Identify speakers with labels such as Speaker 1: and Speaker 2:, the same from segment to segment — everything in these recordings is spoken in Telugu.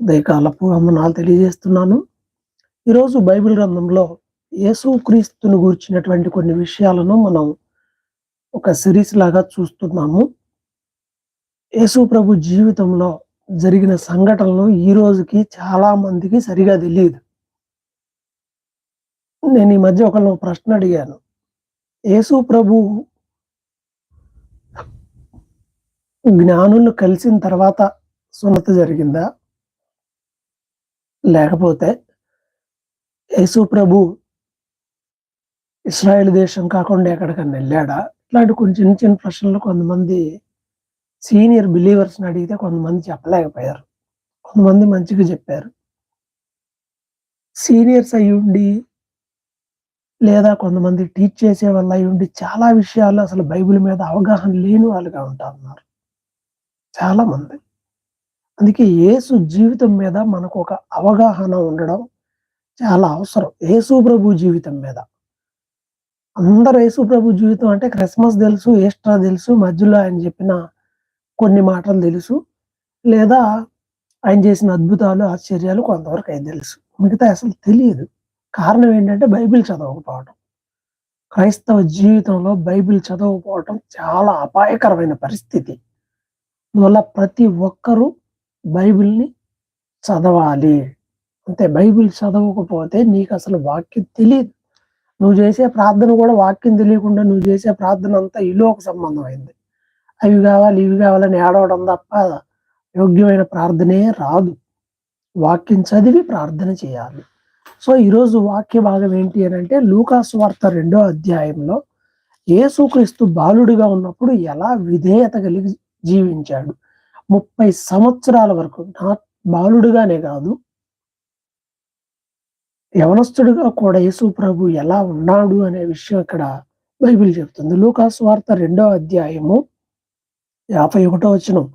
Speaker 1: ఉదయకాలపు వందనాలు తెలియజేస్తున్నాను. ఈరోజు బైబిల్ గ్రంథంలో యేసుక్రీస్తును గూర్చినటువంటి కొన్ని విషయాలను మనం ఒక సిరీస్ లాగా చూస్తున్నాము. యేసు ప్రభు జీవితంలో జరిగిన సంఘటనలు ఈ రోజుకి చాలా మందికి సరిగా తెలియదు నేను ఈ మధ్య ఒకళ్ళు ప్రశ్న అడిగాను. యేసు ప్రభు జ్ఞానులు కలిసిన తర్వాత సున్నత జరిగిందా? లేకపోతే యేసు ప్రభు ఇస్రాయేల్ దేశం కాకుండా ఎక్కడికన్నా వెళ్ళాడా? ఇట్లాంటి కొన్ని చిన్న చిన్న ప్రశ్నలు కొంతమంది సీనియర్ బిలీవర్స్ని అడిగితే కొంతమంది చెప్పలేకపోయారు. కొంతమంది మంచిగా చెప్పారు. సీనియర్స్ అయ్యుండి లేదా కొంతమంది టీచ్ చేసే వాళ్ళు అయ్యుండి చాలా విషయాలు అసలు బైబిల్ మీద అవగాహన లేని వాళ్ళుగా ఉంటా ఉన్నారు. చాలా మంది. అందుకే యేసు జీవితం మీద మనకు ఒక అవగాహన ఉండడం చాలా అవసరం. యేసు ప్రభు జీవితం మీద. అందరు యేసు ప్రభు జీవితం అంటే క్రిస్మస్ తెలుసు ఈస్టర్ తెలుసు మధ్యలో ఆయన చెప్పిన కొన్ని మాటలు తెలుసు లేదా ఆయన చేసిన అద్భుతాలు ఆశ్చర్యాలు కొంతవరకు అయితే తెలుసు. మిగతా అసలు తెలియదు. కారణం ఏంటంటే బైబిల్ చదవకపోవడం క్రైస్తవ జీవితంలో బైబిల్ చదవకపోవడం చాలా అపాయకరమైన పరిస్థితి. అందువల్ల ప్రతి ఒక్కరూ బైబిల్ని చదవాలి. అంతే బైబిల్ చదవకపోతే నీకు అసలు వాక్యం తెలియదు నువ్వు చేసే ప్రార్థన కూడా వాక్యం తెలియకుండా నువ్వు చేసే ప్రార్థన అంతా ఇలోక సంబంధం అయింది అవి కావాలి ఇవి కావాలని ఏడవడం తప్ప యోగ్యమైన ప్రార్థనే రాదు. వాక్యం చదివి ప్రార్థన చేయాలి. సో ఈరోజు వాక్య భాగం ఏంటి అని అంటే లూకాసు వార్త రెండో అధ్యాయంలో యేసుక్రీస్తు బాలుడిగా ఉన్నప్పుడు ఎలా విధేయత కలిగి జీవించాడు. ముప్పై సంవత్సరాల వరకు నా బాలుడుగానే కాదు యవనస్తుడిగా కూడా యేసు ప్రభు ఎలా ఉన్నాడు అనే విషయం ఇక్కడ బైబిల్ చెబుతుంది లూకాసు వార్త రెండో అధ్యాయము యాభై ఒకటో వచనం.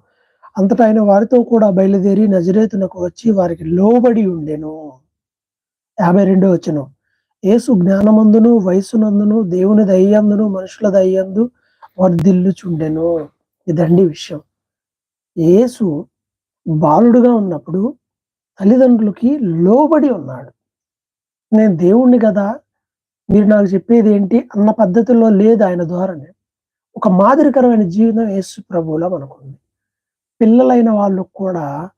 Speaker 1: అంతటా ఆయన వారితో కూడా బయలుదేరి నజరేతునకు వచ్చి వారికి లోబడి ఉండెను. యాభై రెండో వచనం. యేసు జ్ఞానమందును వయసునందును దేవుని దయ్యందును మనుషుల దయ్యందు వర్ధిల్లుచుండెను. ఇదండి విషయం. యేసు బాలుడుగా ఉన్నప్పుడు తల్లిదండ్రులకి లోబడి ఉన్నాడు. నేను దేవుణ్ణి కదా మీరు నాకు చెప్పేది ఏంటి అన్న పద్ధతిలో లేదు ఆయన ద్వారానే. ఒక మాదిరికరమైన జీవితం యేసు ప్రభువులో మనకుంది. పిల్లలైన వాళ్ళు కూడా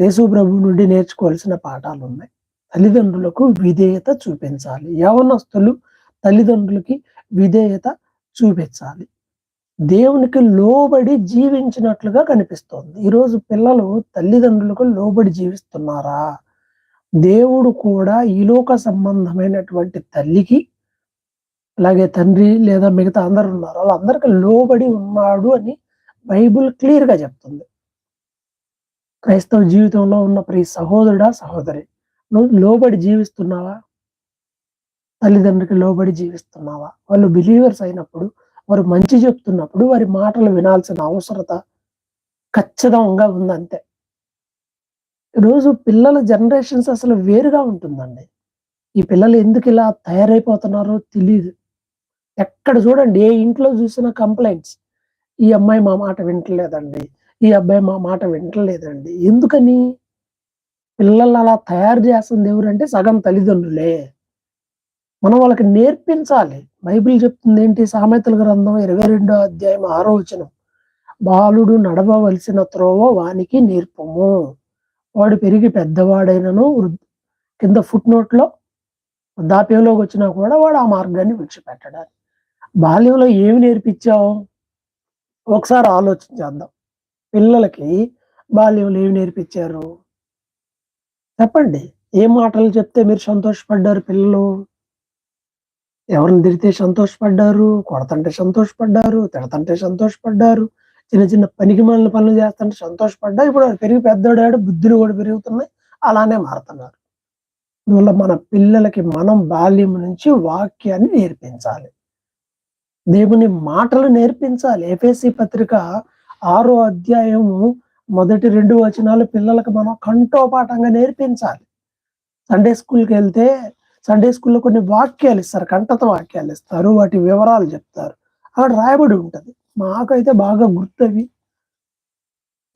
Speaker 1: యేసు ప్రభు నుండి నేర్చుకోవాల్సిన పాఠాలు ఉన్నాయి. తల్లిదండ్రులకు విధేయత చూపించాలి. యవనస్తులు తల్లిదండ్రులకి విధేయత చూపించాలి. దేవునికి లోబడి జీవించినట్లుగా కనిపిస్తోంది. ఈరోజు పిల్లలు తల్లిదండ్రులకు లోబడి జీవిస్తున్నారా? దేవుడు కూడా ఈలోక సంబంధమైనటువంటి తల్లికి అలాగే తండ్రి లేదా మిగతా అందరు ఉన్నారు. వాళ్ళందరికీ లోబడి ఉన్నాడు అని బైబుల్ క్లియర్గా చెప్తుంది. క్రైస్తవ జీవితంలో ఉన్న ప్రతి సహోదరుడా సహోదరి నువ్వు లోబడి జీవిస్తున్నావా? తల్లిదండ్రులకి లోబడి జీవిస్తున్నావా? వాళ్ళు బిలీవర్స్ అయినప్పుడు వారు మంచి చెప్తున్నప్పుడు వారి మాటలు వినాల్సిన అవసరత ఖచ్చితంగా ఉందంతే. ఈరోజు పిల్లల జనరేషన్స్ అసలు వేరుగా ఉంటుందండి. ఈ పిల్లలు ఎందుకు ఇలా తయారైపోతున్నారో తెలియదు ఎక్కడ చూడండి ఏ ఇంట్లో చూసిన కంప్లైంట్స్. ఈ అమ్మాయి మా మాట వింటలేదండి ఈ అబ్బాయి మా మాట వింటలేదండి. ఎందుకని? పిల్లలు అలా తయారు చేస్తుంది ఎవరంటే సగం తల్లిదండ్రులే. మనం వాళ్ళకి నేర్పించాలి. బైబిల్ చెప్తుంది ఏంటి? సామెతల గ్రంథం ఇరవై రెండో అధ్యాయం ఆరో వచనం. బాలుడు నడవవలసిన త్రోవ వానికి నేర్పము. వాడు పెరిగి పెద్దవాడైనను కింద ఫుట్ నోట్లో వృద్ధాప్యంలోకి వచ్చినా కూడా వాడు ఆ మార్గాన్ని విడిచిపెట్టడానికి బాల్యంలో ఏమి నేర్పించావు? ఒకసారి ఆలోచించేద్దాం పిల్లలకి బాల్యంలో ఏమి నేర్పించారు? చెప్పండి. ఏ మాటలు చెప్తే మీరు సంతోషపడ్డారు పిల్లలు? ఎవరిని తిడితే సంతోషపడ్డారు కొడతంటే సంతోషపడ్డారు తిడతంటే సంతోషపడ్డారు చిన్న చిన్న పనికి మనల పనులు చేస్తుంటే సంతోషపడ్డా ఇప్పుడు పెరిగి పెద్దోడాడు బుద్ధులు కూడా పెరుగుతున్నాయి అలానే మారుతున్నారు. అందువల్ల మన పిల్లలకి మనం బాల్యం నుంచి వాక్యాన్ని నేర్పించాలి. దేవుని మాటలు నేర్పించాలి. ఎఫ్ఎస్సి పత్రిక ఆరో అధ్యాయము మొదటి రెండు వచనాలు పిల్లలకు మనం కంఠోపాఠంగా నేర్పించాలి. సండే స్కూల్కి వెళ్తే సండే స్కూల్లో కొన్ని వాక్యాలు ఇస్తారు కంటత వాక్యాలు ఇస్తారు వాటి వివరాలు చెప్తారు. అక్కడ రాయబడి ఉంటది. మాకైతే బాగా గుర్తవి.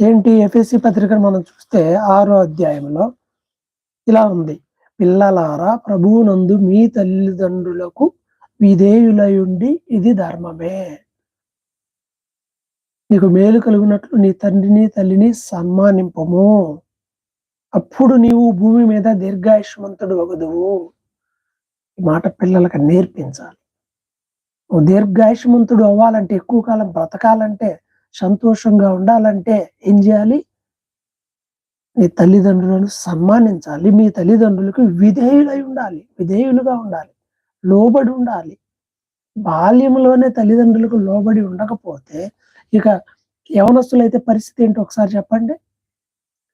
Speaker 1: ఏంటి? ఎఫ్ఎస్సి పత్రికను మనం చూస్తే ఆరో అధ్యాయంలో ఇలా ఉంది. పిల్లలారా ప్రభువునందు మీ తల్లిదండ్రులకు విధేయులయుండి ఇది ధర్మమే. నీకు మేలు కలుగునట్లు నీ తండ్రిని తల్లిని సన్మానింపము. అప్పుడు నీవు భూమి మీద దీర్ఘాయుష్మంతుడు వగదువు. ఈ మాట పిల్లలకు నేర్పించాలి. నువ్వు దీర్ఘాయుషమంతుడు అవ్వాలంటే ఎక్కువ కాలం బ్రతకాలంటే సంతోషంగా ఉండాలంటే ఏం చేయాలి? నీ తల్లిదండ్రులను సన్మానించాలి. మీ తల్లిదండ్రులకు విధేయులై ఉండాలి. విధేయులుగా ఉండాలి. లోబడి ఉండాలి. బాల్యంలోనే తల్లిదండ్రులకు లోబడి ఉండకపోతే ఇక యవనస్తులైతే పరిస్థితి ఏంటో ఒకసారి చెప్పండి.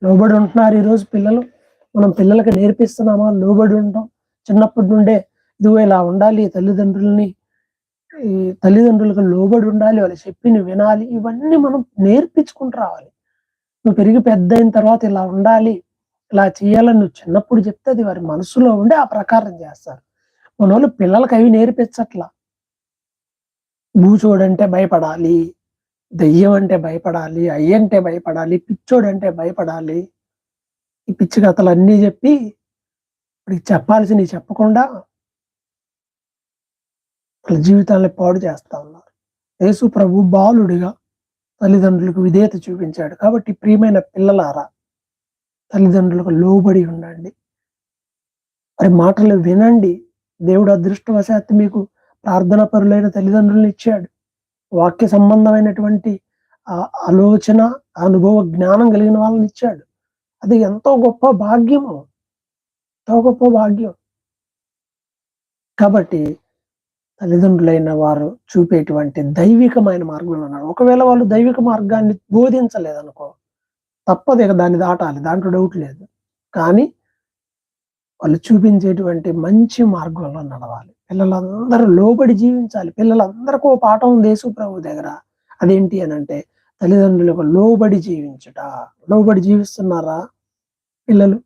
Speaker 1: లోబడి ఉంటున్నారు ఈరోజు పిల్లలు. మనం పిల్లలకి నేర్పిస్తున్నామా? లోబడి ఉంటాం. చిన్నప్పటి నుండే ఇదిగో ఇలా ఉండాలి తల్లిదండ్రుల్ని ఈ తల్లిదండ్రులకు లోబడి ఉండాలి వాళ్ళు చెప్పిన వినాలి ఇవన్నీ మనం నేర్పించుకుంటూ రావాలి. నువ్వు పెరిగి పెద్ద అయిన తర్వాత ఇలా ఉండాలి ఇలా చేయాలని నువ్వు చిన్నప్పుడు చెప్తే అది వారి మనసులో ఉండి ఆ ప్రకారం చేస్తారు. మన వాళ్ళు పిల్లలకి అవి నేర్పించట్లా. బూచోడంటే భయపడాలి దెయ్యం అంటే భయపడాలి అయ్యంటే భయపడాలి పిచ్చోడంటే భయపడాలి. ఈ పిచ్చి కథలు అన్నీ చెప్పి ఇప్పుడు చెప్పాల్సినవి చెప్పకుండా వాళ్ళ జీవితాన్ని పాడు చేస్తా ఉన్నారు. యేసు ప్రభు బాలుడిగా తల్లిదండ్రులకు విధేయత చూపించాడు. కాబట్టి ప్రియమైన పిల్లలారా తల్లిదండ్రులకు లోబడి ఉండండి. మరి మాటలు వినండి. దేవుడు అదృష్టవశాత్తు మీకు ప్రార్థన పరులైన తల్లిదండ్రులను ఇచ్చాడు. వాక్య సంబంధమైనటువంటి ఆ ఆలోచన అనుభవ జ్ఞానం కలిగిన వాళ్ళని ఇచ్చాడు. అది ఎంతో గొప్ప భాగ్యము. ఎంతో గొప్ప భాగ్యం. కాబట్టి తల్లిదండ్రులైన వారు చూపేటువంటి దైవికమైన మార్గంలో ఉన్నారు. ఒకవేళ వాళ్ళు దైవిక మార్గాన్ని బోధించలేదనుకో తప్పదు ఇక దాన్ని దాటాలి. దాంట్లో డౌట్ లేదు. కానీ వాళ్ళు చూపించేటువంటి మంచి మార్గంలో నడవాలి. పిల్లలందరూ లోబడి జీవించాలి. పిల్లలందరికీ ఓ పాఠం ఉంది ప్రభు దగ్గర. అదేంటి అని అంటే తల్లిదండ్రులకు లోబడి జీవించుట. లోబడి జీవిస్తున్నారా పిల్లలు?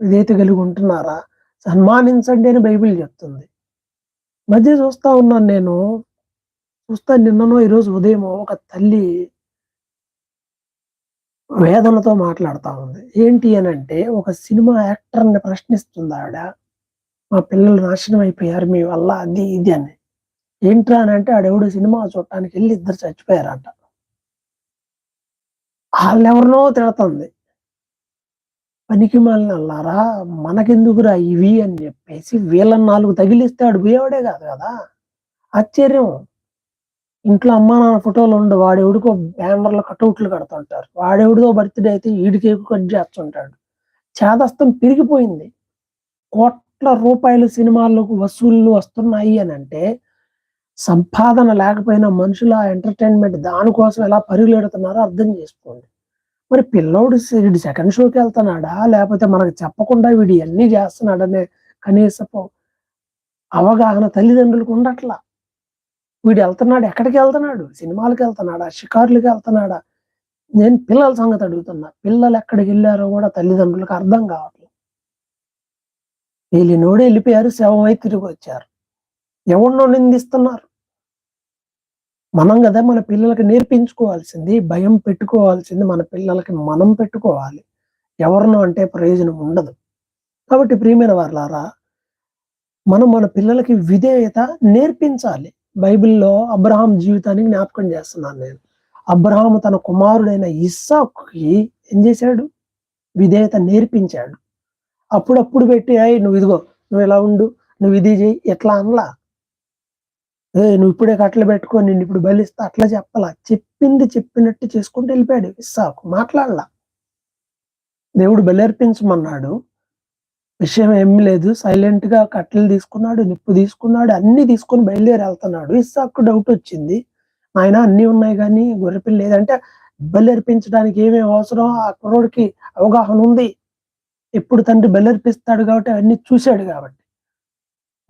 Speaker 1: ఇదైతే కలిగి ఉంటున్నారా? సన్మానించండి అని బైబిల్ చెప్తుంది. మధ్య చూస్తా ఉన్నాను నేను. చూస్తా నిన్ననో ఈరోజు ఉదయం ఒక తల్లి వేదనతో మాట్లాడుతా ఉంది. ఏంటి అని అంటే ఒక సినిమా యాక్టర్ని ప్రశ్నిస్తుంది ఆవిడ. మా పిల్లలు నాశనం అయిపోయారు మీ వల్ల అది ఇది అని. ఏంట్రా అని అంటే ఆడెవడు సినిమా చూడటానికి వెళ్ళి ఇద్దరు చచ్చిపోయారట. వాళ్ళెవరినో తిడుతుంది. పనికి మాలినల్లారా మనకెందుకురా ఇవి అని చెప్పేసి వీళ్ళ నాలుగు తగిలిస్తే ఆడు పోయేవాడే కాదు కదా. ఆశ్చర్యం. ఇంట్లో అమ్మా నాన్న ఫోటోలు ఉండు వాడెవడికో బ్యానర్లో కటౌట్లు కడుతుంటారు. వాడెవడిదో బర్త్డే అయితే ఈడికి కట్ చేస్తుంటాడు. చేదస్తం పెరిగిపోయింది. కోట్ల రూపాయలు సినిమాలకు వసూళ్ళు వస్తున్నాయి అని అంటే సంపాదన లేకపోయినా మనుషుల ఎంటర్టైన్మెంట్ దానికోసం ఎలా పరుగులెడుతున్నారో అర్థం చేసుకోండి. మరి పిల్లోడు వీడు సెకండ్ షోకి వెళ్తున్నాడా? లేకపోతే మనకు చెప్పకుండా వీడు ఇవన్నీ చేస్తున్నాడనే కనీసపు అవగాహన తల్లిదండ్రులకు ఉండట్లా? వీడు వెళ్తున్నాడు ఎక్కడికి వెళ్తున్నాడు? సినిమాలకు వెళ్తున్నాడా? షికారులకు వెళ్తున్నాడా? నేను పిల్లల సంగతి అడుగుతున్నా. పిల్లలు ఎక్కడికి వెళ్ళారో కూడా తల్లిదండ్రులకు అర్థం కావట్లేదు. వెళ్ళినోడు వెళ్ళిపోయారు శవమై తిరిగి వచ్చారు. ఎవరినో నిందిస్తున్నారు. మనం కదా మన పిల్లలకి నేర్పించుకోవాల్సింది భయం పెట్టుకోవాల్సింది మన పిల్లలకి మనం పెట్టుకోవాలి. ఎవరినో అంటే ప్రయోజనం ఉండదు. కాబట్టి ప్రియమైన వారులారా మనం మన పిల్లలకి విధేయత నేర్పించాలి. బైబిల్లో అబ్రహాం జీవితాన్ని జ్ఞాపకం చేస్తున్నాను నేను. అబ్రహాం తన కుమారుడైన ఇస్సాకి ఏం చేశాడు? విధేయత నేర్పించాడు. అప్పుడప్పుడు పెట్టి అయ్యి నువ్వు ఇదిగో నువ్వు ఇలా ఉండు నువ్వు ఇది చేయి ఎట్లా అనలా? ఏ నువ్వు ఇప్పుడే కట్టలు పెట్టుకో నేను ఇప్పుడు బలిస్తా అట్లా చెప్పాలా. చెప్పింది చెప్పినట్టు చేసుకుంటూ వెళ్ళిపోయాడు. ఇస్సాకు మాట్లాడలా. దేవుడు బలర్పించమన్నాడు. విషయం ఏం లేదు. సైలెంట్గా కట్టెలు తీసుకున్నాడు నిప్పు తీసుకున్నాడు అన్ని తీసుకొని బయలుదేరి వెళ్తున్నాడు. ఇస్సాకు డౌట్ వచ్చింది. ఆయన అన్ని ఉన్నాయి కానీ గొర్రెపిల్లి లేదంటే బలర్పించడానికి ఏమేమి అవసరం ఆ కుర్రోడికి అవగాహన ఉంది. ఎప్పుడు తండ్రి బలర్పిస్తాడు కాబట్టి అవన్నీ చూశాడు కాబట్టి.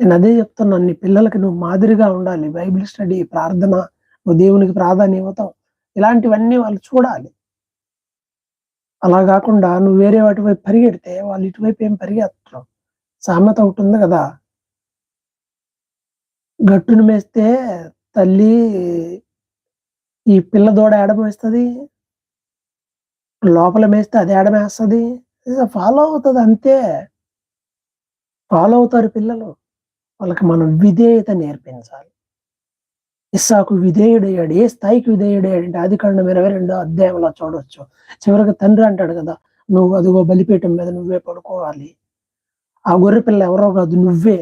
Speaker 1: నేను అదే చెప్తున్నాను నీ పిల్లలకి నువ్వు మాదిరిగా ఉండాలి. బైబిల్ స్టడీ ప్రార్థన నువ్వు దేవునికి ప్రాధాన్యం ఇవ్వతాం ఇలాంటివన్నీ వాళ్ళు చూడాలి. అలా కాకుండా నువ్వు వేరే వాటి వైపు పరిగెడితే వాళ్ళు ఇటువైపు ఏం పరిగెత్తరు. సామెత ఒకటి ఉంది కదా. గట్టును మేస్తే తల్లి ఈ పిల్ల దూడ ఏడమేస్తుంది లోపల మేస్తే అది ఏడమేస్తుంది ఫాలో అవుతుంది అంతే. ఫాలో అవుతారు పిల్లలు. వాళ్ళకి మనం విధేయత నేర్పించాలి. ఇస్సాకు విధేయుడయ్యాడు. ఏ స్థాయికి విధేయుడయ్యాడంటే ఆదికాండం 22 అధ్యాయంలో చూడొచ్చు. చివరికి తండ్రి అంటాడు కదా! "నువ్వు అదిగో బలిపీఠం మీద నువ్వే పడుకోవాలి. ఆ గొర్రె పిల్ల ఎవరో కాదు నువ్వే"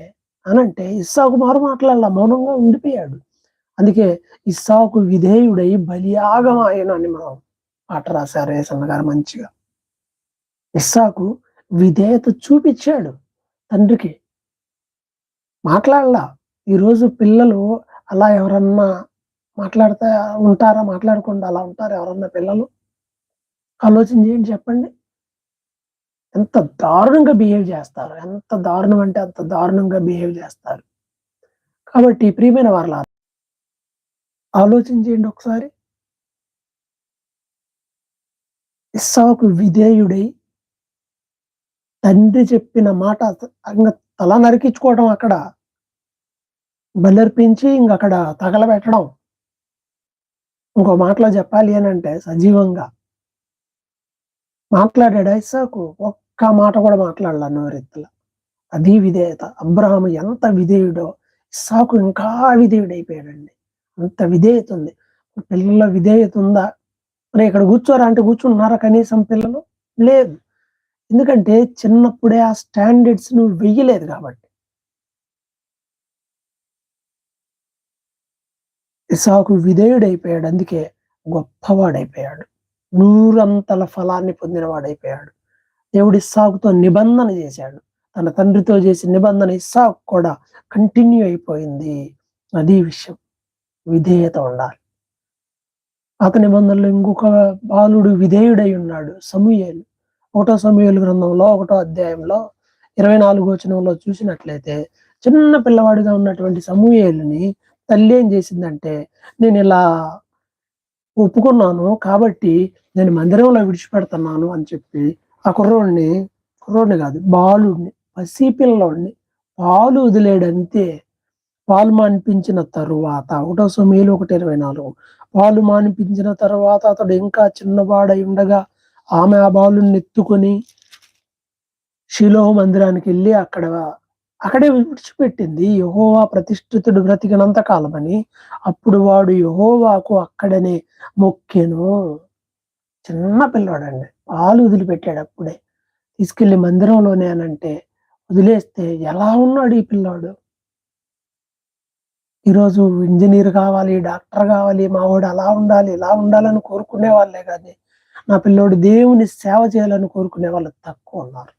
Speaker 1: అనంటే ఇస్సాకు మారు మాట్లాడాల మౌనంగా ఉండిపోయాడు. అందుకే ఇస్సాకు విధేయుడై బలియాగం ఆయన అని మనం పాట రాశారు యేసన్న గారు మంచిగా. ఇస్సాకు విధేయత చూపిచ్చాడు తండ్రికి. మాట్లాడలా. ఈరోజు పిల్లలు అలా ఎవరన్నా మాట్లాడతా ఉంటారా? మాట్లాడకుండా అలా ఉంటారా ఎవరన్నా పిల్లలు? ఆలోచన చేయండి చెప్పండి. ఎంత దారుణంగా బిహేవ్ చేస్తారు. ఎంత దారుణం అంటే అంత దారుణంగా బిహేవ్ చేస్తారు. కాబట్టి ప్రియమైన వాళ్ళ ఆలోచన చేయండి ఒకసారి. ఇస్సాకు విధేయుడై తండ్రి చెప్పిన మాట ఇంగ తల నరికించుకోవడం అక్కడ. బలర్పించి అక్కడ తగలబెట్టడం. ఇంకో మాటలో చెప్పాలి అంటే సజీవంగా. మాట్లాడాడు ఐసాకు ఒక్క మాట కూడా మాట్లాడాల నోరెత్తుల అది విధేయత. అబ్రహం ఎంత విధేయుడో ఇస్సాకు ఇంకా విధేయుడైపోయాడండి. అంత విధేయత ఉంది. పిల్లల విధేయత ఉందా? మరి ఇక్కడ కూర్చోరా అంటే కూర్చున్నారా కనీసం పిల్లలు? లేదు. ఎందుకంటే చిన్నప్పుడే ఆ స్టాండర్డ్స్ నువ్వు వెయ్యలేదు కాబట్టి. ఇసాకు విధేయుడైపోయాడు. అందుకే గొప్పవాడైపోయాడు. నూరంతల ఫలాన్ని పొందినవాడైపోయాడు. దేవుడు ఇస్సాకుతో నిబంధన చేశాడు. తన తండ్రితో చేసిన నిబంధన ఇస్సాకు కూడా కంటిన్యూ అయిపోయింది. అది విషయం. విధేయత ఉండాలి. అతని నిబంధనలో ఇంకొక బాలుడు విధేయుడై ఉన్నాడు సమూయేలు. ఒకటో సమూయేలు గ్రంథంలో ఒకటో అధ్యాయంలో 24 వచనంలో చూసినట్లయితే చిన్న పిల్లవాడిగా ఉన్నటువంటి సమూయేలుని తల్లి ఏం చేసిందంటే నేను ఇలా ఒప్పుకున్నాను కాబట్టి నేను మందిరంలో విడిచిపెడుతున్నాను అని చెప్పి ఆ కుర్రోడిని కుర్రోడిని కాదు బాలుడిని పసిపిల్లోడిని పాలు వదిలేడంతే. పాలు మాన్పించిన తరువాత ఒకటో సమూయేలు 1:24 పాలు మాన్పించిన తర్వాత అతడు ఇంకా చిన్నవాడై ఉండగా ఆమె ఆ బాలుడిని ఎత్తుకొని శిలోహం మందిరానికి వెళ్ళి అక్కడ అక్కడే విడిచిపెట్టింది. యహోవా ప్రతిష్ఠితుడు బ్రతికినంత కాలమని. అప్పుడు వాడు యహోవాకు అక్కడనే మొక్కెను. చిన్న పిల్లోడండి. పాలు వదిలిపెట్టాడు అప్పుడే. తీసుకెళ్ళి మందిరంలోనే అనంటే వదిలేస్తే ఎలా ఉన్నాడు ఈ పిల్లోడు? ఈరోజు ఇంజనీర్ కావాలి, డాక్టర్ కావాలి, మావాడు అలా ఉండాలి, ఇలా ఉండాలని కోరుకునే వాళ్ళే కానీ నా పిల్లోడు దేవుని సేవ చేయాలని కోరుకునే వాళ్ళు తక్కువ ఉన్నారు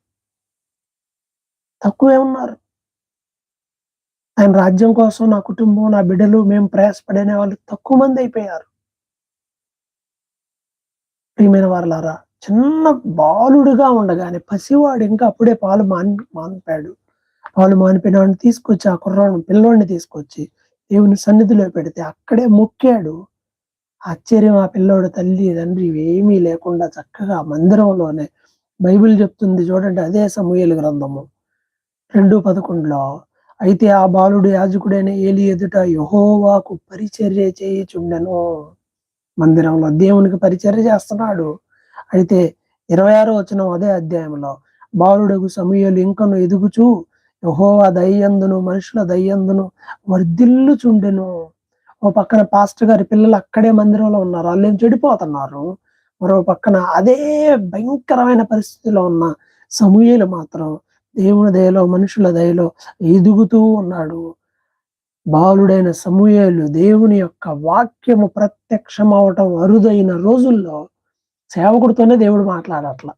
Speaker 1: తక్కువే ఉన్నారు. ఆయన రాజ్యం కోసం నా కుటుంబం, నా బిడ్డలు మేము ప్రయాసపడనే వాళ్ళు తక్కువ మంది అయిపోయారు. ప్రియమైన వారులారా చిన్న బాలుడుగా ఉండగానే పసివాడు ఇంకా అప్పుడే పాలు మాన్ మానిపాడు. పాలు మానిపోయినవాడిని తీసుకొచ్చి ఆ కుర్రోడిని పిల్లోడిని తీసుకొచ్చి దేవుని సన్నిధిలో పెడితే అక్కడే మొక్కాడు. ఆశ్చర్యం ఆ పిల్లోడు తల్లి, తండ్రి ఇవేమీ లేకుండా చక్కగా మందిరంలోనే బైబిల్ చెప్తుంది చూడండి అదే సమూయేలు గ్రంథము. 2:11లో అయితే ఆ బాలుడు యాజకుడైన ఏలి ఎదుట యహోవాకు పరిచర్య చేయుచుండెను. మందిరంలో దేవునికి పరిచర్య చేస్తున్నాడు. అయితే ఇరవై ఆరో వచ్చిన అదే అధ్యాయంలో బాలుడగు సమయలు ఇంకను ఎదుగుచూ యహోవా దయ్యందును మనుషుల దయ్యందును వర్ధిల్లుచుండెను. ఓ పక్కన పాస్టర్ గారి పిల్లలు అక్కడే మందిరంలో ఉన్నారు. ఆళ్ళేం చెడిపోతున్నారు. మరో పక్కన అదే భయంకరమైన పరిస్థితిలో ఉన్న సమూహలు మాత్రం దేవుని దయలో, మనుషుల దయలో ఎదుగుతూ ఉన్నాడు. బాలుడైన సమూహలు దేవుని యొక్క వాక్యము ప్రత్యక్షం అవటం అరుదైన రోజుల్లో సేవకుడితోనే దేవుడు మాట్లాడట్ల.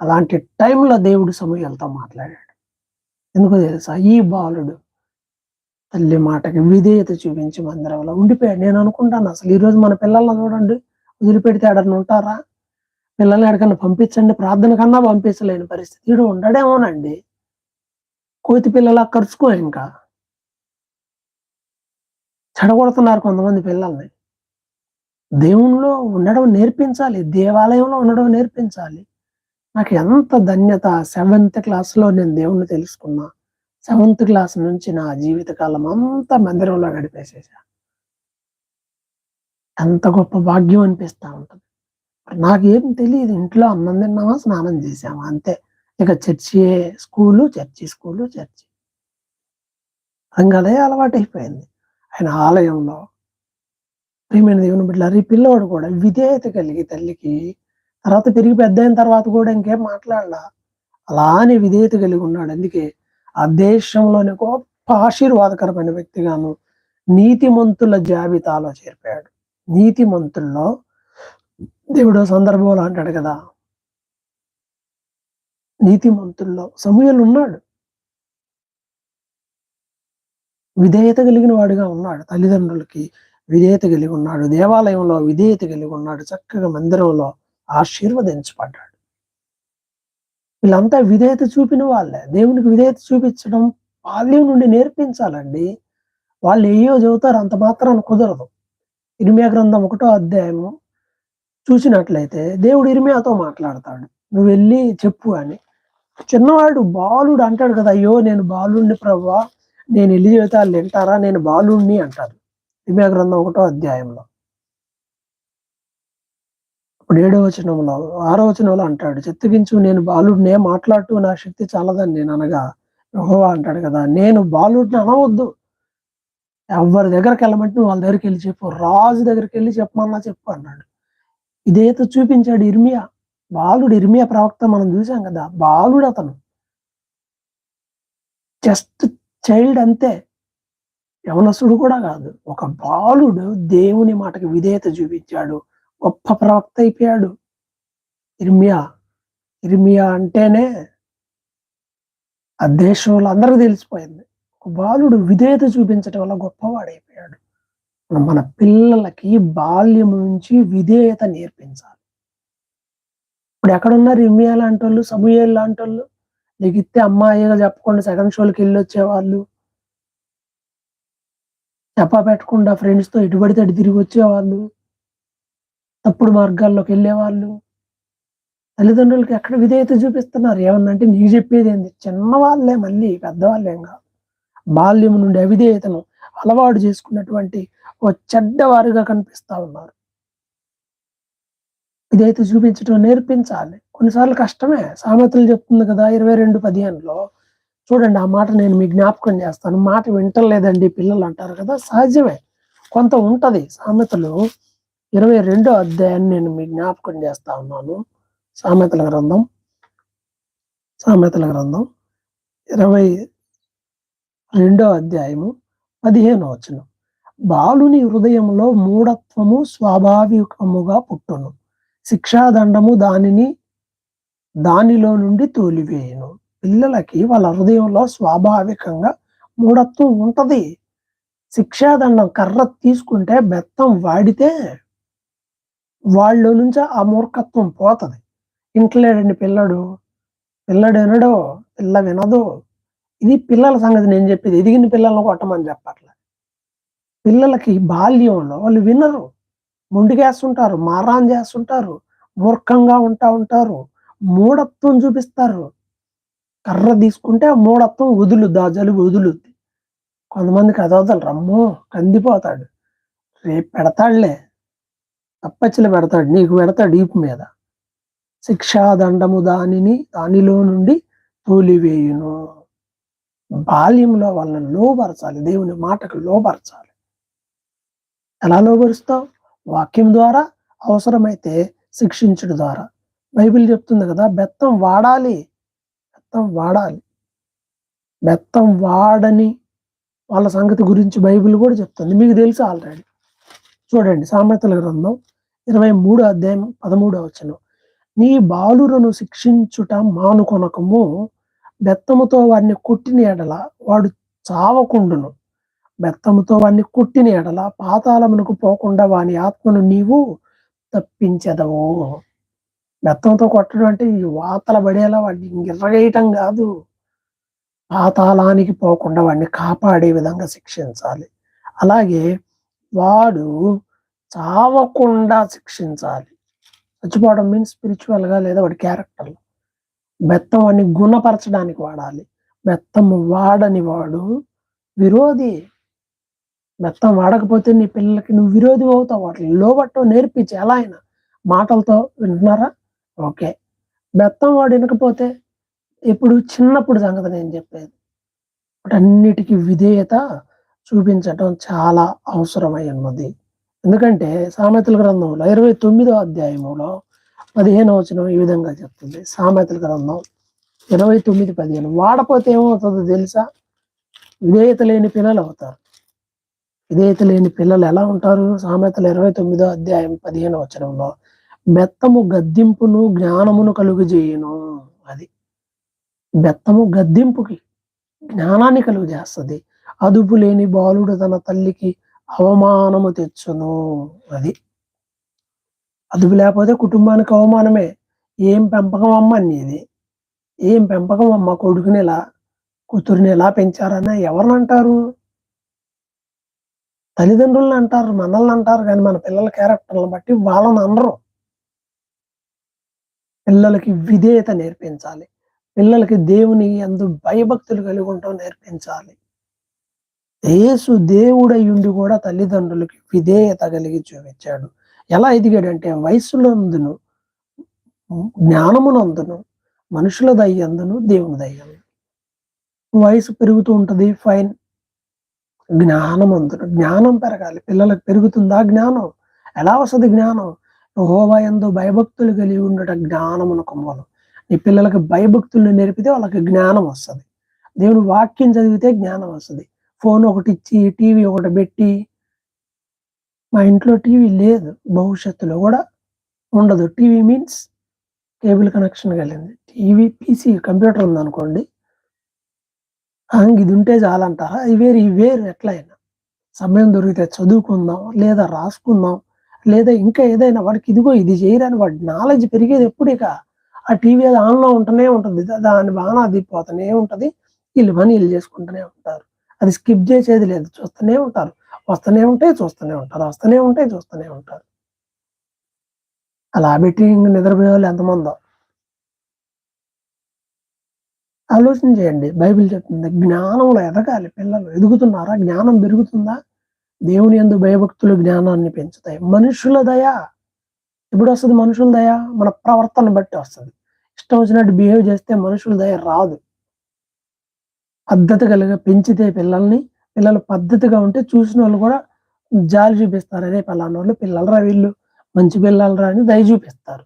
Speaker 1: అలాంటి టైంలో దేవుడు సమూహలతో మాట్లాడాడు. ఎందుకు తెలుసా? ఈ బాలుడు తల్లి మాటకి విధేయత చూపించి మందిరంలో ఉండిపోయాడు. నేను అనుకుంటాను అసలు ఈరోజు మన పిల్లల్ని చూడండి వదిలిపెడితే ఎడన్నా ఉంటారా? పిల్లల్ని ఎక్కడికన్నా పంపించండి ప్రార్థన కన్నా పంపించలేని పరిస్థితి. ఇడు ఉండడేమోనండి. కోతి పిల్లలు కరుచుకో ఇంకా. చెడగొడుతున్నారు కొంతమంది పిల్లల్ని. దేవునిలో ఉండడం నేర్పించాలి. దేవాలయంలో ఉండడం నేర్పించాలి. నాకు ఎంత ధన్యత సెవెంత్ క్లాస్‌లో నేను దేవుణ్ణి తెలుసుకున్నా. సెవెంత్ క్లాస్ నుంచి నా జీవితకాలం అంతా మందిరంలో గడిపేసేసా. ఎంత గొప్ప భాగ్యం అనిపిస్తా ఉంటుంది నాకేం తెలియదు ఇంట్లో అన్నం తిన్నామా స్నానం చేసామా అంతే. ఇక church school church school church. ఇంకా అలవాటు అయిపోయింది ఆయన ఆలయంలో ప్రియమైన దేవుని బిడ్డారు ఈ పిల్లోడు కూడా విధేయత కలిగి తల్లికి తర్వాత పెరిగి పెద్ద అయిన తర్వాత కూడా ఇంకేం మాట్లాడాల? అలానే విధేయత కలిగి ఉన్నాడు. అందుకే ఆ దేశంలోని గొప్ప ఆశీర్వాదకరమైన వ్యక్తిగాను నీతిమంతుల జాబితాలో చేరిపోయాడు నీతిమంతుల్లో దేవుడు సందర్భంలో అంటాడు కదా నీతిమంతుల్లో సమూహలు ఉన్నాడు. విధేయత కలిగిన వాడిగా ఉన్నాడు తల్లిదండ్రులకి విధేయత కలిగి ఉన్నాడు దేవాలయంలో విధేయత కలిగి ఉన్నాడు చక్కగా మందిరంలో ఆశీర్వదించబడ్డాడు. వీళ్ళంతా విధేయత చూపిన వాళ్ళే. దేవునికి విధేయత చూపించడం బాల్యం నుండి నేర్పించాలండి. వాళ్ళు ఏయో చదువుతారు అంత మాత్రాన్ని కుదరదు. ఇరిమియా గ్రంథం ఒకటో అధ్యాయము చూసినట్లయితే దేవుడు ఇరిమియాతో మాట్లాడతాడు. నువ్వు వెళ్ళి చెప్పు అని. చిన్నవాడు బాలుడు అంటాడు కదా అయ్యో నేను బాలుడిని ప్రభా నేను వెళ్ళి చెబితే వాళ్ళు వింటారా నేను బాలుడిని అంటాడు. ఇరిమియా గ్రంథం ఒకటో అధ్యాయంలో. ఇప్పుడు ఏడో వచనంలో ఆరో వచనంలో అంటాడు చెత్తగించు నేను బాలుడినే మాట్లాడుతూ నా శక్తి చాలదని నేను అనగా యహోవా అంటాడు కదా నేను బాలుడిని అనవద్దు. ఎవరి దగ్గరికి వెళ్ళమంటే నువ్వు వాళ్ళ దగ్గరికి వెళ్ళి చెప్పు రాజు దగ్గరికి వెళ్ళి చెప్పమన్నా చెప్పు అన్నాడు. విధేయత చూపించాడు ఇర్మియా. బాలుడు ఇర్మియా ప్రవక్త మనం చూసాం కదా బాలుడు అతను. జస్ట్ చైల్డ్ అంతే యవనసుడు కూడా కాదు. ఒక బాలుడు దేవుని మాటకి విధేయత చూపించాడు గొప్ప ప్రవక్త అయిపోయాడు. ఇర్మియా ఇర్మియా అంటేనే ఆ దేశంలో అందరికీ తెలిసిపోయింది. ఒక బాలుడు విధేయత చూపించడం వల్ల గొప్పవాడైపోయాడు. మన పిల్లలకి బాల్యం నుంచి విధేయత నేర్పించాలి. ఇప్పుడు ఎక్కడున్న రిమియా లాంటి వాళ్ళు సమూహేల్ లాంటి వాళ్ళు లేకపోతే అమ్మాయిగా చెప్పకుండా సెకండ్ షోలకి వెళ్ళి వచ్చేవాళ్ళు చెప్పా పెట్టకుండా ఫ్రెండ్స్తో ఇటు పడితే అటు తిరిగి వచ్చేవాళ్ళు? తప్పుడు మార్గాల్లోకి వెళ్ళేవాళ్ళు? తల్లిదండ్రులకి ఎక్కడ విధేయత చూపిస్తున్నారు? ఏమన్నంటే నీకు చెప్పేది ఏంది? చిన్నవాళ్ళే మళ్ళీ పెద్దవాళ్ళేం కాదు. బాల్యం నుండి అవిధేయతను అలవాటు చేసుకున్నటువంటి ఓ చెడ్డవారుగా కనిపిస్తా ఉన్నారు. ఇదైతే చూపించడం నేర్పించాలి. కొన్నిసార్లు కష్టమే. సామెతలు చెప్తుంది కదా ఇరవై రెండు పదిహేనులో. చూడండి ఆ మాట నేను మీ జ్ఞాపకం చేస్తాను. మాట వింటలేదండి పిల్లలు అంటారు కదా. సహజమే. కొంత ఉంటుంది. సామెతలు ఇరవై రెండో అధ్యాయాన్ని నేను మీ జ్ఞాపకం చేస్తా ఉన్నాను. సామెతల గ్రంథం. సామెతల గ్రంథం. ఇరవై రెండో అధ్యాయము పదిహేను వచనం. బాలుని హృదయంలో మూఢత్వము స్వాభావికముగా పుట్టును. శిక్షాదండము దానిని దానిలో నుండి తోలివేయును. పిల్లలకి వాళ్ళ హృదయంలో స్వాభావికంగా మూఢత్వం ఉంటది. శిక్షాదండం కర్ర తీసుకుంటే బెత్తం వాడితే వాళ్ళ నుంచి ఆ మూర్ఖత్వం పోతది. ఇంట్లేడండి పిల్లడు పిల్లడు వినడు పిల్ల వినదు ఇది పిల్లల సంగతి నేను చెప్పేది ఎదిగిన పిల్లలను కొట్టమని చెప్పట్లే. పిల్లలకి బాల్యంలో వాళ్ళు వినరు. మొండికేస్తుంటారు మారాన్ చేస్తుంటారు మూర్ఖంగా ఉంటా ఉంటారు మూఢత్వం చూపిస్తారు. కర్ర తీసుకుంటే ఆ మూఢత్వం వదులుద్ది ఆ జలుబు వదులుద్ది. కొంతమందికి అదవదలు రమ్మో కందిపోతాడు. రేపు పెడతాడులే. తప్పచ్చిలు పెడతాడు నీకు పెడతాడు ఈపు మీద. శిక్షాదండము దానిని దానిలో నుండి తోలివేయును. బాల్యంలో వాళ్ళని లోపరచాలి దేవుని మాటకు లోపరచాలి ఎలా లోబరుస్తావు వాక్యం ద్వారా అవసరమైతే శిక్షించడం ద్వారా. బైబిల్ చెప్తుంది కదా బెత్తం వాడాలి బెత్తం వాడాలి. బెత్తం వాడని వాళ్ళ సంగతి గురించి బైబిల్ కూడా చెప్తుంది. మీకు తెలుసు ఆల్రెడీ. చూడండి సామెతల గ్రంథం ఇరవై మూడు అధ్యాయం పదమూడవ వచనం. నీ బాలురను శిక్షించుట మానుకొనకము బెత్తముతో వాడిని కొట్టిన ఎడల వాడు చావకుండును. బెత్తముతో వాడిని కొట్టిన ఎడల పాతాళమునకు పోకుండా వాని ఆత్మను నీవు తప్పించదవు. బెత్తంతో కొట్టడం అంటే ఈ వాతల పడేలా వాడిని గిర్రగేయటం కాదు. పాతాళానికి పోకుండా వాడిని కాపాడే విధంగా శిక్షించాలి. అలాగే వాడు చావకుండా శిక్షించాలి. చచ్చిపోవడం మీన్స్ స్పిరిచువల్గా లేదా వాడి క్యారెక్టర్ బెత్తం వాడిని గుణపరచడానికి వాడాలి. బెత్తం వాడని వాడు విరోధి. మెత్తం వాడకపోతే నీ పిల్లలకి నువ్వు విరోధి అవుతావు. వాటిని లోబట్టో నేర్పించి ఎలా అయినా మాటలతో వింటున్నారా? ఓకే. బెత్తం వాడు వినకపోతే ఇప్పుడు చిన్నప్పుడు సంగతి నేను చెప్పేది. అన్నిటికీ విధేయత చూపించటం చాలా అవసరమై ఉన్నది. ఎందుకంటే సామెతల గ్రంథంలో ఇరవై తొమ్మిదో అధ్యాయములో పదిహేను వచనం ఈ విధంగా చెప్తుంది. సామెతల గ్రంథం ఇరవై తొమ్మిది పదిహేను. వాడపోతే ఏమవుతుందో తెలుసా? విధేయత లేని పిల్లలు అవుతారు. విధేయత లేని పిల్లలు ఎలా ఉంటారు? సామెతలు ఇరవై తొమ్మిదో అధ్యాయం పదిహేను వచనంలో బెత్తము గద్దింపును జ్ఞానమును కలుగు చేయను అది. బెత్తము గద్దింపుకి జ్ఞానాన్ని కలుగు చేస్తుంది అదుపు లేని బాలుడు తన తల్లికి అవమానము తెచ్చును అది. అదుపు లేకపోతే కుటుంబానికి అవమానమే. ఏం పెంపకం అమ్మ అనేది ఏం పెంపకం అమ్మ కొడుకుని ఎలా కూతురుని ఎలా పెంచారని ఎవరిని అంటారు? తల్లిదండ్రులను అంటారు మనల్ని అంటారు కానీ మన పిల్లల క్యారెక్టర్లను బట్టి వాళ్ళని అనరు. పిల్లలకి విధేయత నేర్పించాలి. పిల్లలకి దేవుని ఎందు భయభక్తులు కలిగి ఉండటం నేర్పించాలి. యేసు దేవుడయ్యుండి కూడా తల్లిదండ్రులకి విధేయత కలిగి చూపించాడు. ఎలా ఎదిగాడంటే వయసులందును జ్ఞానమునందును మనుషుల దయ్యందును దేవుని దయ్యందును వయసు పెరుగుతూ ఉంటుంది ఫైన్. జ్ఞానం అందును జ్ఞానం పెరగాలి. పిల్లలకు పెరుగుతుందా జ్ఞానం? ఎలా వస్తుంది జ్ఞానం? హోవా ఎందు భయభక్తులు కలిగి ఉండట జ్ఞానమునకు మూలం నీ పిల్లలకి భయభక్తుల్ని నేర్పితే వాళ్ళకి జ్ఞానం వస్తుంది. దేవుని వాక్యం చదివితే జ్ఞానం వస్తుంది. ఫోన్ ఒకటి ఇచ్చి టీవీ ఒకటి పెట్టి. మా ఇంట్లో టీవీ లేదు. భవిష్యత్తులో కూడా ఉండదు. టీవీ మీన్స్ కేబుల్ కనెక్షన్ కలిగింది. టీవీ పీసీ కంప్యూటర్ ఉందనుకోండి ఇది ఉంటే చాలంటారా వేరు ఈ వేరు ఎట్లయినా. సమయం దొరికితే చదువుకుందాం లేదా రాసుకుందాం లేదా ఇంకా ఏదైనా వాడికి ఇదిగో ఇది చేయరని వాడి నాలెడ్జ్ పెరిగేది ఎప్పుడు ఇక ఆ టీవీ అది ఆన్లో ఉంటూనే ఉంటుంది. దాని బాగా అది పోతూనే ఉంటుంది. వీళ్ళు పని వీళ్ళు చేసుకుంటూనే ఉంటారు. అది స్కిప్ చేసేది లేదు. చూస్తూనే ఉంటారు. వస్తూనే ఉంటాయి చూస్తూనే ఉంటారు. వస్తూనే ఉంటాయి చూస్తూనే ఉంటారు. అలా పెట్టి ఇంక నిద్రపోయే వాళ్ళు ఎంతమందో. ఆలోచన చేయండి. బైబిల్ చెప్తుంది జ్ఞానంలో ఎదగాలి పిల్లలు. ఎదుగుతున్నారా? జ్ఞానం పెరుగుతుందా? దేవుని ఎందు భయభక్తులు జ్ఞానాన్ని పెంచుతాయి. మనుషుల దయ ఎప్పుడు వస్తుంది మనుషుల దయ? మన ప్రవర్తన బట్టి వస్తుంది. ఇష్టం వచ్చినట్టు బిహేవ్ చేస్తే మనుషుల దయ రాదు. పద్ధతి కలిగి పెంచితే పిల్లల్ని పిల్లలు పద్ధతిగా ఉంటే చూసిన వాళ్ళు కూడా జాలి చూపిస్తారు. అదే పలానా వాళ్ళు పిల్లలరా వీళ్ళు? మంచి పిల్లలరా? అని దయ చూపిస్తారు.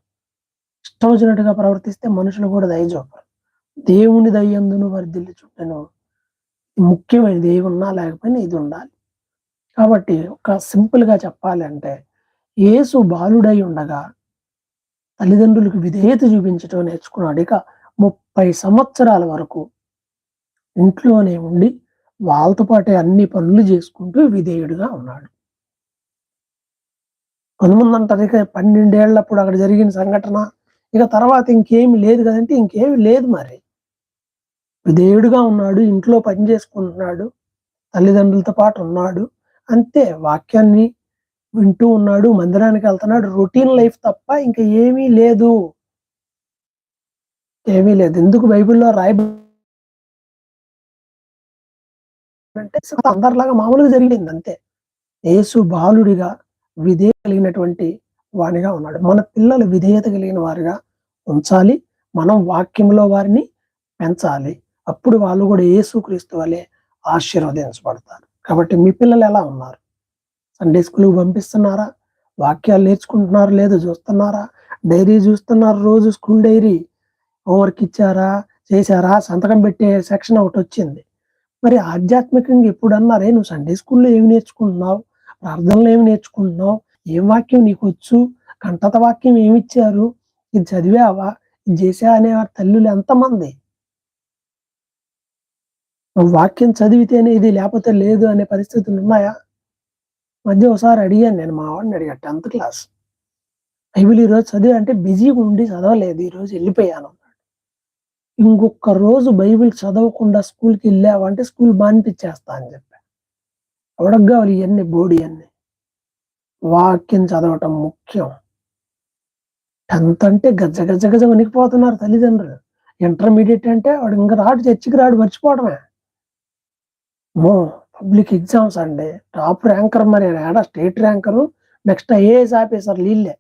Speaker 1: ఇష్టం వచ్చినట్టుగా ప్రవర్తిస్తే మనుషులు కూడా దయ చూపరు. దేవుని దయ్యందును వర్ధిల్లి చుట్టను? ముఖ్యమైనది ఏమి ఉన్నా లేకపోయినా ఇది ఉండాలి. కాబట్టి ఒక సింపుల్గా చెప్పాలి అంటే ఏసు బాలుడై ఉండగా తల్లిదండ్రులకు విధేయత చూపించడం నేర్చుకున్నాడు. ఇక ముప్పై సంవత్సరాల వరకు ఇంట్లోనే ఉండి వాళ్ళతో పాటే అన్ని పనులు చేసుకుంటూ విధేయుడిగా ఉన్నాడు. కొంతమంది అంటారు ఇక పన్నెండేళ్ళప్పుడు అక్కడ జరిగిన సంఘటన ఇక తర్వాత ఇంకేమి లేదు కదంటే ఇంకేమి లేదు మరి. విధేయుడుగా ఉన్నాడు ఇంట్లో పని చేసుకుంటున్నాడు తల్లిదండ్రులతో పాటు ఉన్నాడు. అంతే వాక్యాన్ని వింటూ ఉన్నాడు మందిరానికి వెళ్తున్నాడు. రొటీన్ లైఫ్ తప్ప ఇంకా ఏమీ లేదు. ఏమీ లేదు. ఎందుకు బైబిల్లో రాయ అంటే అందరిలాగా మామూలుగా జరిగింది అంతే. యేసు బాలుడిగా విధేయ కలిగినటువంటి వానిగా ఉన్నాడు. మన పిల్లలు విధేయత కలిగిన వారిగా ఉంచాలి. మనం వాక్యంలో వారిని పెంచాలి. అప్పుడు వాళ్ళు కూడా ఏసుక్రీస్తు వలె ఆశీర్వదించబడతారు. కాబట్టి మీ పిల్లలు ఎలా ఉన్నారు? సండే స్కూల్కి పంపిస్తున్నారా? వాక్యాలు నేర్చుకుంటున్నారు? లేదో చూస్తున్నారా? డైరీ చూస్తున్నారు? రోజు స్కూల్ డైరీ హోంవర్క్ ఇచ్చారా? చేశారా? సంతకం పెట్టే సెక్షన్ ఒకటి వచ్చింది. మరి ఆధ్యాత్మికంగా ఎప్పుడు అన్నారే? నువ్వు సండే స్కూల్లో ఏమి నేర్చుకుంటున్నావు? ప్రార్థనలు ఏమి నేర్చుకుంటున్నావు? ఏం వాక్యం నీకు వచ్చు? కంటత వాక్యం ఏమి ఇచ్చారు? ఇది చదివావా? ఇది చేసా అనే తల్లులు ఎంతమంది? వాక్యం చదివితేనే ఇది లేకపోతే లేదు అనే పరిస్థితులు ఉన్నాయా? మధ్య ఒకసారి అడిగాను నేను మా వాడిని అడిగా టెన్త్ క్లాస్. బైబిల్ ఈరోజు చదివి అంటే బిజీగా ఉండి చదవలేదు ఈరోజు వెళ్ళిపోయాను ఇంకొక రోజు బైబిల్ చదవకుండా స్కూల్కి వెళ్ళావంటే స్కూల్ బానిపించేస్తా అని చెప్పా. ఎవడకు ఇవన్నీ బోడి అన్ని వాక్యం చదవటం ముఖ్యం. టెన్త్ అంటే గజ గజ గజ వణికిపోతున్నారు తల్లిదండ్రులు. ఇంటర్మీడియట్ అంటే వాడు ఇంకా రాడు చర్చికి రాడు మర్చిపోవడమే మో పబ్లిక్ ఎగ్జామ్స్ అండి. టాప్ ర్యాంకర్ మరి ఆడ state ranker next IAS officer లీళ్ళే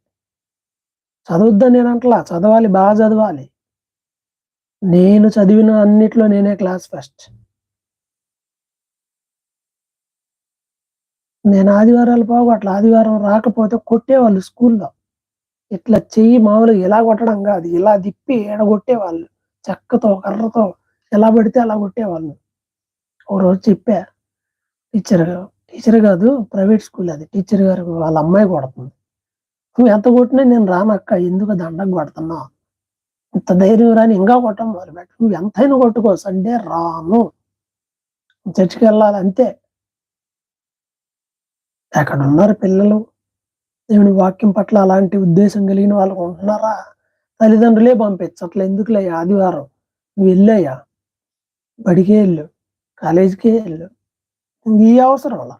Speaker 1: చదవద్దని నేను అంటలా చదవాలి బాగా చదవాలి. నేను చదివిన అన్నిట్లో నేనే క్లాస్ ఫస్ట్ నేను ఆదివారాలు పోగొట్ల ఆదివారం రాకపోతే కొట్టేవాళ్ళు స్కూల్లో. ఇట్లా చెయ్యి మామూలుగా ఇలా కొట్టడం కాదు ఇలా తిప్పి ఏడగొట్టేవాళ్ళు. చెక్కతో కర్రతో ఎలా పడితే అలా కొట్టేవాళ్ళు. ఓ రోజు చెప్పా టీచర్ టీచర్ కాదు ప్రైవేట్ స్కూల్ అది. టీచర్ గారు వాళ్ళ అమ్మాయి కొడుతుంది. నువ్వు ఎంత కొట్టినా నేను రానక్క ఎందుకు దండకు కొడుతున్నావు? ఇంత ధైర్యం రాని ఇంకా కొట్టడం మొదలుపెట్టు. నువ్వు ఎంతైనా కొట్టుకో సండే రాను. చర్చికి వెళ్ళాలి అంతే. అక్కడ ఉన్నారు పిల్లలు? దేవుని వాక్యం పట్ల అలాంటి ఉద్దేశం కలిగిన వాళ్ళు ఉంటున్నారా? తల్లిదండ్రులే పంపించట్లే. ఎందుకులే ఆదివారం? నువ్వు వెళ్ళాయా? బడికే వెళ్ళు. కాలేజీకి వెళ్ళు ఈ అవసరం అలా.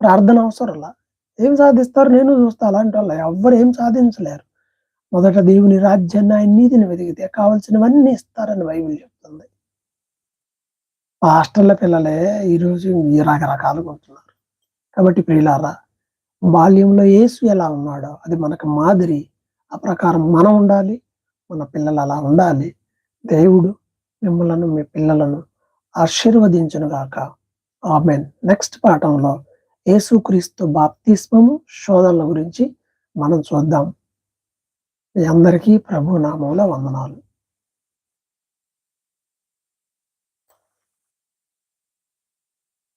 Speaker 1: ప్రార్థన అవసరం అలా. ఏం సాధిస్తారు? నేను చూస్తా. అలాంటి వాళ్ళ ఎవ్వరు ఏం సాధించలేరు. మొదట దేవుని రాజ్యాన్ని ఆయన నీతిని వెతికితే కావలసినవన్నీ ఇస్తారని బైబిల్ చెప్తుంది. హాస్టల్ల పిల్లలే ఈరోజు ఈ రకరకాలుగా ఉంటున్నారు. కాబట్టి ప్రియులారా బాల్యంలో యేసు ఎలా ఉన్నాడో అది మనకు మాదిరి. ఆ ప్రకారం మనం ఉండాలి మన పిల్లలు అలా ఉండాలి. దేవుడు మిమ్మలను మీ పిల్లలను ఆశీర్వదించునుగాక. ఆమెన్. నెక్స్ట్ పాఠంలో యేసుక్రీస్తు బాప్తిస్మము శోధనల గురించి మనం చూద్దాం. మీ అందరికీ ప్రభు నామంలో వందనాలు.